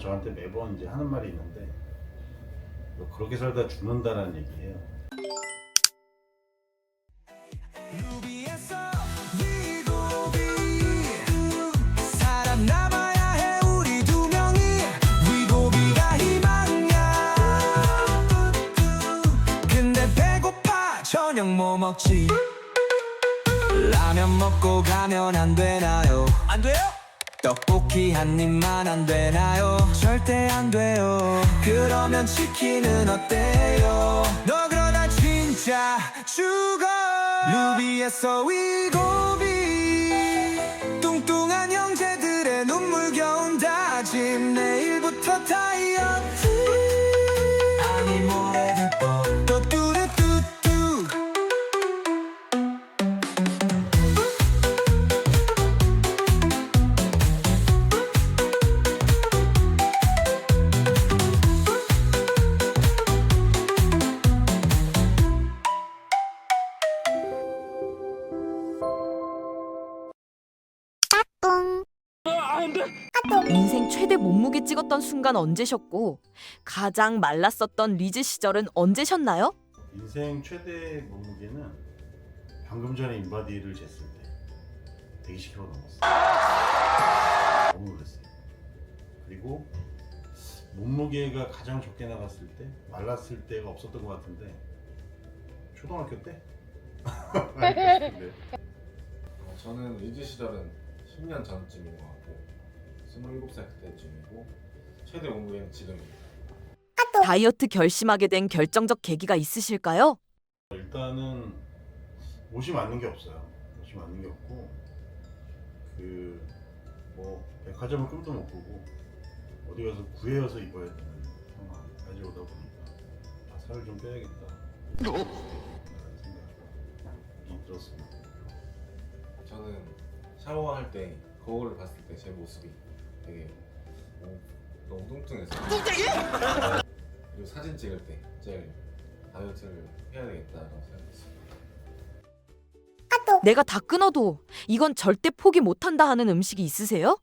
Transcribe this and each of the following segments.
저한테 매번 이제 하는 말이 있는데 너 그렇게 살다 죽는다라는 얘기예요. 저녁 뭐 먹지 라면 먹고 가면 안 되나요 안 돼요? 떡볶이 한 입만 안 되나요? 절대 안 돼요. 그러면 치킨은 어때요? 너 그러다 진짜 죽어. 루비에서 위고비. 뚱뚱한 형제들의 눈물겨운 다짐. 내일부터 다이어트. 최대 몸무게 찍었던 순간 언제셨고 가장 말랐었던 리즈 시절은 언제셨나요? 인생 최대 몸무게는 방금 전에 인바디를 쟀을 때 120kg 넘었어요. 너무 놀랐어요. 그리고 몸무게가 가장 적게 나갔을 때 말랐을 때가 없었던 것 같은데 초등학교 때? 네. 어, 저는 리즈 시절은 10년 전쯤인 것 같고 27살 그때쯤이고 최대 몸무게는 지금입니다. 다이어트 결심하게 된 결정적 계기가 있으실까요? 일단은 옷이 맞는 게 없어요. 옷이 맞는 게 없고 그 뭐 백화점을 꿈도 못 꾸고 어디 가서 구해여서 입어야 되는 상황까지 오다 보니까 아, 살을 좀 빼야겠다. 생각이 들었습니다. 저는 샤워할 때 거울을 봤을 때 제 모습이 되게 어, 너무 뚱뚱해서 그리고 사진 찍을 때 제일 다이어트를 해야 되겠다라고 생각했어요. 내가 다 끊어도 이건 절대 포기 못한다 하는 음식이 있으세요?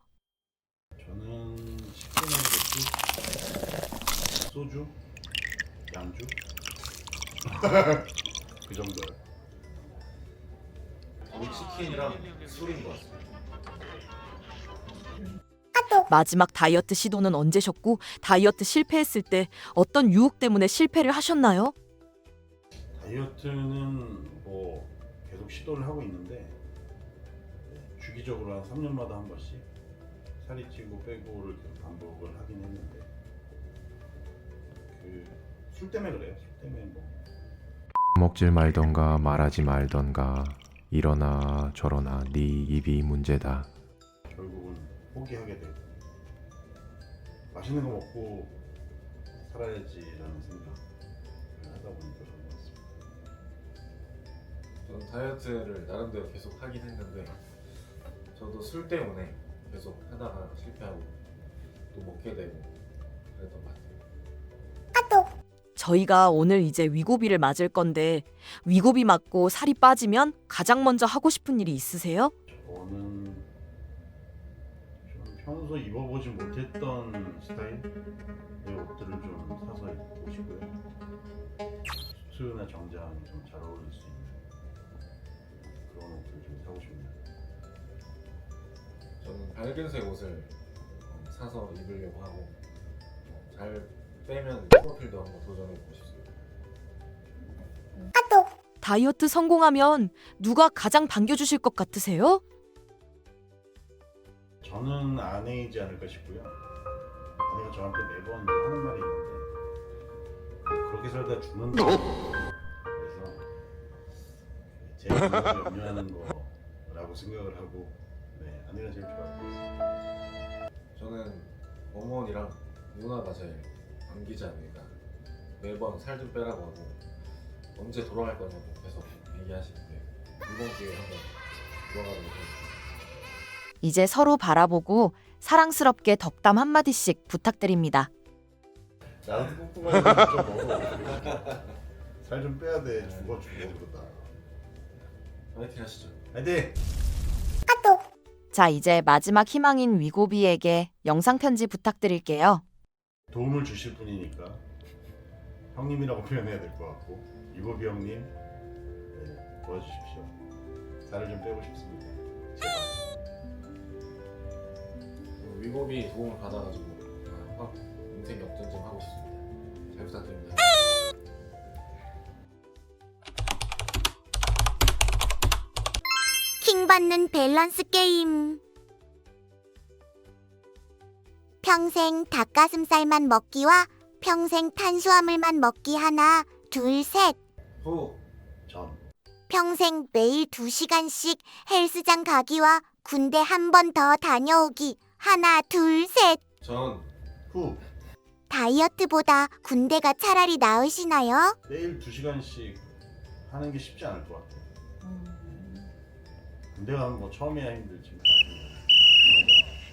저는 식초나 맥주, 소주, 양주 그 정도요. 저는 치킨이랑 술인 것 같습니다. 마지막 다이어트 시도는 언제셨고 다이어트 실패했을 때 어떤 유혹 때문에 실패를 하셨나요? 다이어트는 뭐 계속 시도를 하고 있는데 네, 주기적으로 한 3년마다 한 번씩 살이 찌고 빼고를 계속 반복을 하긴 했는데 그 술 때문에 그래요. 술 때문에 뭐 먹질 말던가 말하지 말던가 이러나 저러나 네 입이 문제다. 결국은 포기하게 되고 맛있는 거 먹고 살아야지라는 생각을 하다 보니까 그런 것 같습니다. 저는 다이어트를 나름대로 계속 하긴 했는데 저도 술 때문에 계속 하다가 실패하고 또 먹게 되고 그랬던 것 같아요. 저희가 오늘 이제 위고비를 맞을 건데 위고비 맞고 살이 빠지면 가장 먼저 하고 싶은 일이 있으세요? 저는 좀 평소 입어보지 못했던 스타일의 옷들을 좀 사서 입고 싶고요. 수트나 정장이 좀 잘 어울릴 수 있는 그런 옷들 좀 사고 싶네요. 저는 밝은 색 옷을 어, 사서 입으려고 하고 어, 잘 빼면 프로필도 한번 도전해보고 싶습니다. 다이어트 성공하면 누가 가장 반겨주실 것 같으세요? 저는 아내이지 않을까 싶고요. 아내가 저한테 매번 하는 말이 있는데 너 그렇게 살다 죽는다. 그래서 제 건강을 염려하는 거라고 생각을 하고 네, 아내가 제일 좋아할 것 같습니다. 저는 어머니랑 누나가 제일 안기지 않을까 매번 살 좀 빼라고 하고 언제 돌아갈 거냐고 계속 얘기하시는데 이번 기회에 한번 돌아가도록 하겠습니다. 이제 서로 바라보고 사랑스럽게 덕담 한마디씩 부탁드립니다. 나는 뚱뚱하니까 좀 먹어. 살좀 빼야 돼. 죽어 죽어 그러다. 파이팅 하시죠. 화이팅! 자, 이제 마지막 희망인 위고비에게 영상 편지 부탁드릴게요. 도움을 주실 분이니까 형님이라고 표현해야 될 것 같고 이보비 형님 네, 도와주십시오. 살을 좀 빼고 싶습니다. 위법이 도움을 받아가지고 아, 확 인생 역전 좀 하고 싶습니다. 잘 부탁드립니다. 킹받는 밸런스 게임. 평생 닭가슴살만 먹기와 평생 탄수화물만 먹기 하나, 둘, 셋. 후 평생 매일 두시간씩 헬스장 가기와 군대 한 번 더 다녀오기 하나, 둘, 셋. 전 후. 다이어트보다 군대가 차라리 나으시나요? 매일 2시간씩 하는 게 쉽지 않을 것 같아요. 군대 가면 뭐 처음이야 힘들지.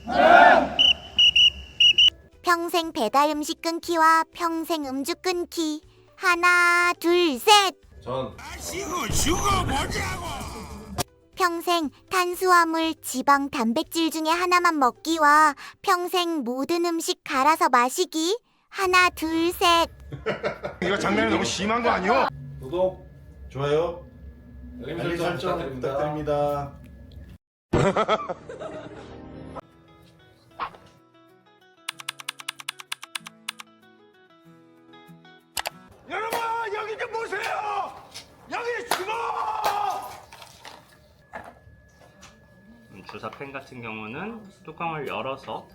나중에. 평생 배달 음식 끊기와 평생 음주 끊기 하나, 둘, 셋. 전 평생 탄수화물, 지방, 단백질 중에 하나만 먹기와 평생 모든 음식 갈아서 마시기. 하나, 둘, 셋. 이거 장난이 너무 심한 거 아니야? 구독 좋아요. 알림 설정 부탁드립니다. 펜 같은 경우는 뚜껑을 열어서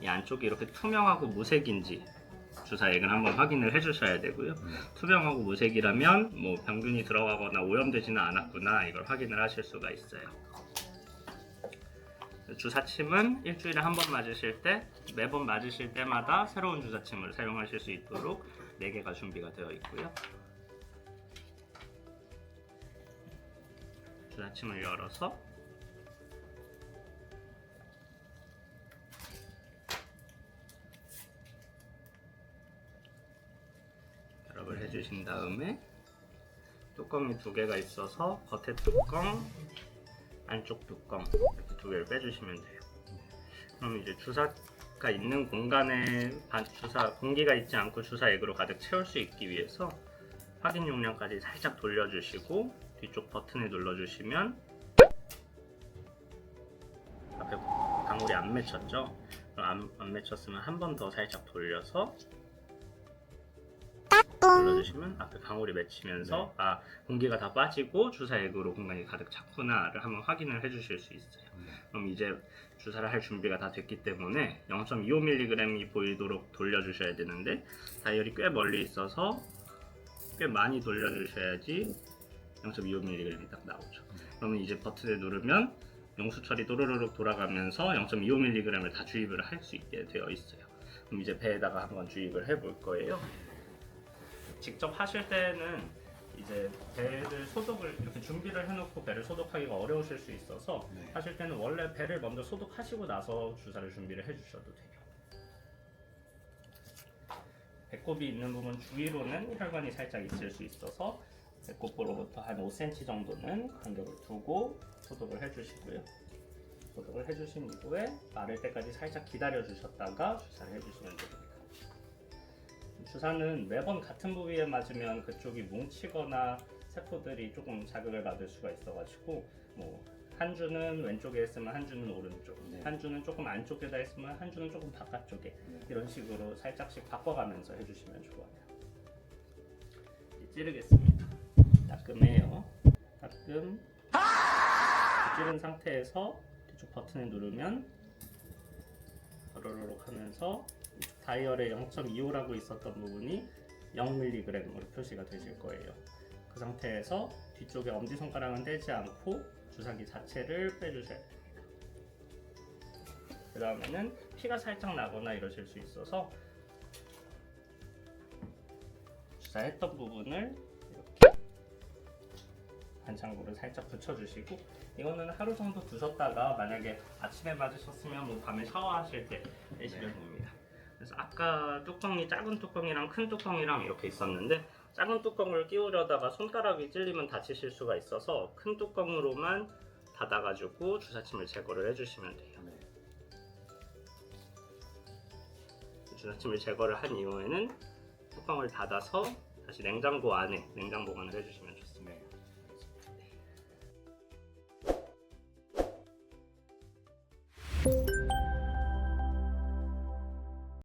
이 안쪽이 이렇게 투명하고 무색인지 주사액을 한번 확인을 해주셔야 되고요. 투명하고 무색이라면 뭐 병균이 들어가거나 오염되지는 않았구나 이걸 확인을 하실 수가 있어요. 주사침은 일주일에 한 번 맞으실 때 매번 맞으실 때마다 새로운 주사침을 사용하실 수 있도록 4개가 준비가 되어 있고요. 주사침을 열어서 해주신 다음에 뚜껑이 두 개가 있어서 겉에 뚜껑, 안쪽 뚜껑 이렇게 두 개를 빼주시면 돼요. 그럼 이제 주사가 있는 공간에 반- 주사 공기가 있지 않고 주사액으로 가득 채울 수 있기 위해서 확인 용량까지 살짝 돌려주시고 뒤쪽 버튼을 눌러주시면 앞에 방울이 안 맺혔죠? 안, 안 맺혔으면 한 번 더 살짝 돌려서. 눌러주시면 앞에 방울이 맺히면서 아 공기가 다 빠지고 주사액으로 공간이 가득 찼구나를 한번 확인을 해주실 수 있어요. 그럼 이제 주사를 할 준비가 다 됐기 때문에 0.25mg이 보이도록 돌려주셔야 되는데 다이얼이 꽤 멀리 있어서 꽤 많이 돌려주셔야지 0.25mg이 딱 나오죠. 그러면 이제 버튼을 누르면 용수철이 또르르륵 돌아가면서 0.25mg을 다 주입을 할 수 있게 되어 있어요. 그럼 이제 배에다가 한번 주입을 해볼 거예요. 직접 하실 때는 이제 배를 소독을 이렇게 준비를 해놓고 배를 소독하기가 어려우실 수 있어서 네. 하실 때는 원래 배를 먼저 소독하시고 나서 주사를 준비를 해주셔도 돼요. 배꼽이 있는 부분 주위로는 혈관이 살짝 있을 수 있어서 배꼽으로부터 한 5cm 정도는 간격을 두고 소독을 해주시고요. 소독을 해주신 이후에 마를 때까지 살짝 기다려 주셨다가 주사를 해주시면 됩니다. 주사는 매번 같은 부위에 맞으면 그쪽이 뭉치거나 세포들이 조금 자극을 받을 수가 있어가지고 뭐 한 주는 왼쪽에 했으면 한 주는 오른쪽, 네. 한 주는 조금 안쪽에다 했으면 한 주는 조금 바깥쪽에 이런 식으로 살짝씩 바꿔가면서 해주시면 좋아요. 찌르겠습니다. 따끔해요. 따끔. 찌른 상태에서 뒤쪽 버튼을 누르면 로로록 하면서 다이얼에 0.25라고 있었던 부분이 0mg으로 표시가 되실 거예요. 그 상태에서 뒤쪽에 엄지손가락은 떼지 않고 주사기 자체를 빼주셔야. 그 다음에는 피가 살짝 나거나 이러실 수 있어서 주사했던 부분을 이렇게 반창고를 살짝 붙여주시고 이거는 하루 정도 두셨다가 만약에 아침에 맞으셨으면 뭐 밤에 샤워하실 때 됩니다. 그래서 아까 뚜껑이 작은 뚜껑이랑 큰 뚜껑이랑 이렇게 있었는데 작은 뚜껑을 끼우려다가 손가락이 찔리면 다치실 수가 있어서 큰 뚜껑으로만 닫아가지고 주사침을 제거를 해주시면 돼요. 주사침을 제거를 한 이후에는 뚜껑을 닫아서 다시 냉장고 안에 냉장 보관을 해주시면 좋습니다. 네.